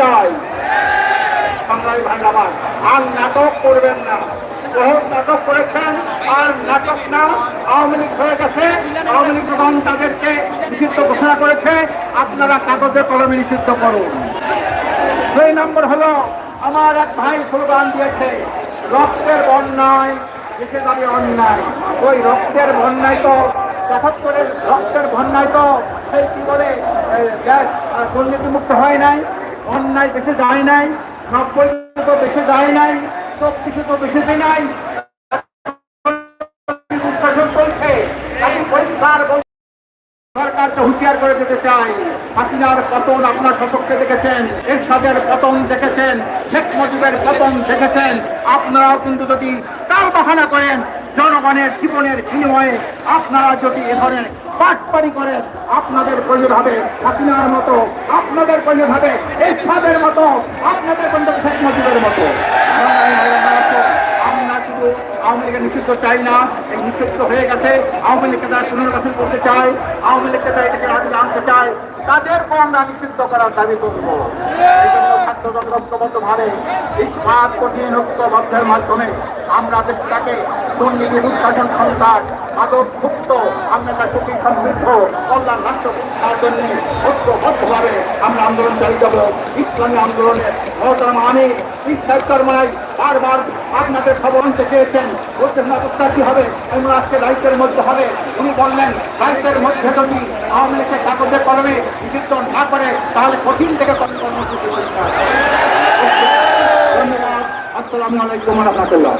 চাই। সংগ্রামী ভাই আর নাটক করবেন না। বহুত নাটক করেছেন, আর নাটক না, আওয়ামী লীগ হয়ে গেছে। আওয়ামী লীগ প্রধান তাদেরকে নিষিদ্ধ ঘোষণা করেছে, আপনারা কাগজে কলমে নিষিদ্ধ করুন। দুই নম্বর হলো, আমার এক ভাই স্লোগান দিয়েছে, রক্তের বন্যায় দেশে দাবি অন্যায়। ওই রক্তের বন্যায় তো করে রক্তের বন্যায় তো, সেই কি বলে গ্যাস দুর্নীতিমুক্ত হয় নাই। অন্যায় বেশি যায় নাই, নব্বই তো বেশি যায় নাই সব কিছু তো বেশি দেয় নাই। করে দিতে চাই পতন আপনার দেখেছেন পতন দেখেছেন পতন দেখেছেন। আপনারাও কিন্তু যদি তার বাহানা করেন জনগণের জীবনের বিনিময়ে আপনারা যদি এ ধরনের পাটপাড়ি করেন, আপনাদের প্রয়োজন হবে হাসিনার মতো, আপনাদের প্রয়োজন হবে এই এরশাদের মতো, আপনাদের প্রয়োজন শেখ মুজিবের মতো। শুধু আওয়ামী লীগের নিষিদ্ধ চাই না, এই নিষিদ্ধ হয়ে গেছে, আওয়ামী লীগকে তারা পুনর্বাসন করতে চায়, আওয়ামী লীগকে তারা এটাকে আনতে চায়। তাদেরকে আমরা নিষিদ্ধ করার দাবি করব। এই জন্য ছাত্র জনগণবদ্ধ ভাবে এই সাত কঠিন ঐক্যবদ্ধের মাধ্যমে আমরা দেশটাকে দুর্নীতি উৎপাদন সন্ত্রাস মাদক মুক্ত আমরা সুখী, সমৃদ্ধ, কল্যাণ, রাষ্ট্র জন্য ঐক্যবদ্ধভাবে আমরা আন্দোলন চালিয়ে যাব। ইসলামী আন্দোলনে মহতরম আমি বিশ্বাস কর্মায় বারবার আপনাদের খবর আনতে চেয়েছেন। বলতে না হবে? এমন আজকে দায়িত্বের মধ্যে হবে। উনি বললেন দায়িত্বের মধ্যে যদি আওয়ামী লীগের কাগজে কলমে নিষিদ্ধ না করে, তাহলে কঠিন থেকে কঠিন কর্মসূচি। ধন্যবাদ আসসালামু আলাইকুম রহমতুল্লাহ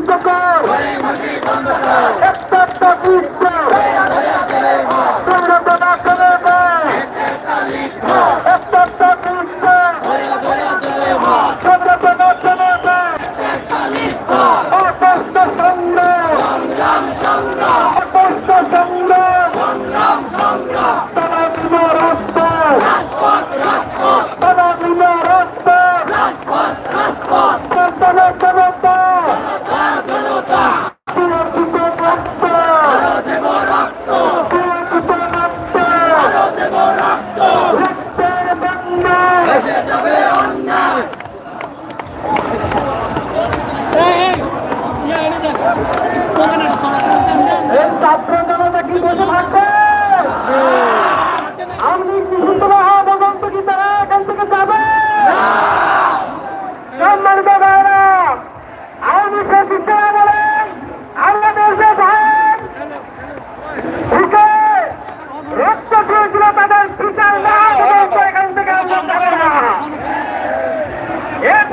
নিষিদ্ধ কর একটা একটা উঠবে তোমরা দাদা করে একটা একটা উঠবে তোমরা দাদা করে অপস্ত সংগ্রাম। অপস্ত সংগ্রাম তারা বিনা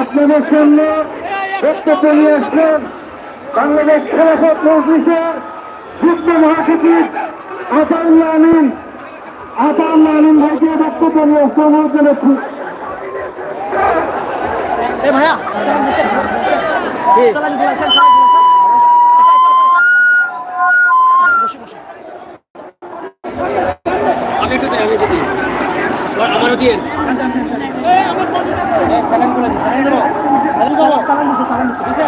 আপনাদের সামনে বক্তব্য নিয়ে আসলেন বাংলাদেশ খেলাফত মজলিসের যুগ্ম মহাসচিব আতাউল্লাহ আমিন। আতাউল্লাহ আমিন ভাইকে বক্তব্য নিয়ে আসতে অনুরোধ এ ভাইয়া। আমি একটু আমি একটু দিই। আমারও দিয়ে। চালান করে দিই চালান দেবো চালান দিছে চালান দিছে।